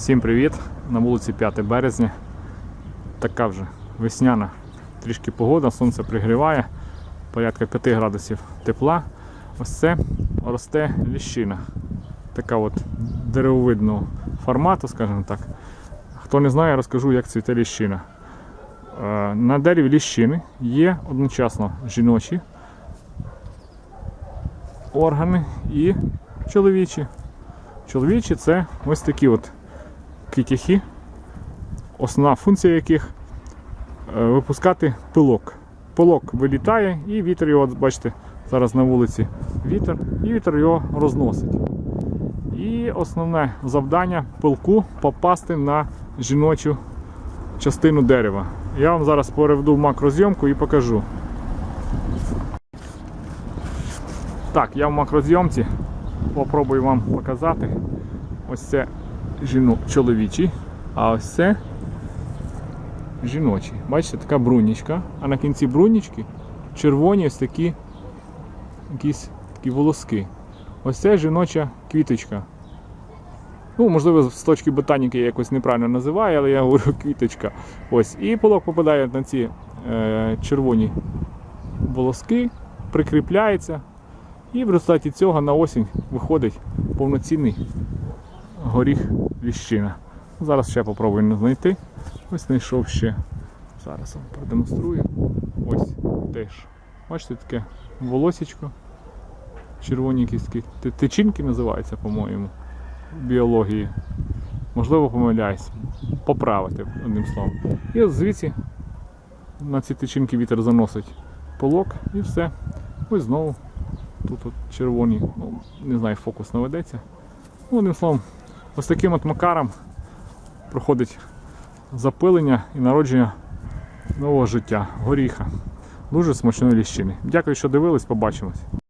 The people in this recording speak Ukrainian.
Всім привіт! На вулиці 5 березня. Така вже весняна трішки погода, сонце пригріває, порядка 5 градусів тепла. Ось це росте ліщина. Така от деревовидного формату, скажімо так. Хто не знає, розкажу, як цвіте ліщина. Е, На дереві ліщини є одночасно жіночі органи і чоловічі. Чоловічі це ось такі от китяхи, основна функція яких е, випускати пилок. Пилок вилітає і вітер його, бачите, зараз на вулиці вітер, і вітер його розносить. І основне завдання пилку попасти на жіночу частину дерева. Я вам зараз переведу макрозйомку і покажу. Так, я в макрозйомці. Попробую вам показати. Ось це жіно, чоловічий, а ось це жіночий. Бачите, така брунічка, а на кінці брунічки червоні ось такі якісь такі волоски. Ось це жіноча квіточка. Ну, можливо, з точки ботаніки я якось неправильно називаю, але я говорю квіточка. Ось. І полок попадає на ці е, червоні волоски, прикріпляється. І в результаті цього на осінь виходить повноцінний горіх ліщина. Зараз ще попробую знайти. Ось знайшов ще. Зараз вам продемонструю. Ось теж. Бачите, таке волосічко. Червоні якісь такі тичинки називаються, по-моєму, в біології. Можливо, помиляюсь. Поправити одним словом. І от звідси на ці тичинки вітер заносить полок і все. Ось знову тут от червоні, ну, не знаю, фокус наведеться. Ну, одним словом, ось таким от макаром проходить запилення і народження нового життя, горіха. Дуже смачної ліщини. Дякую, що дивились, побачимось.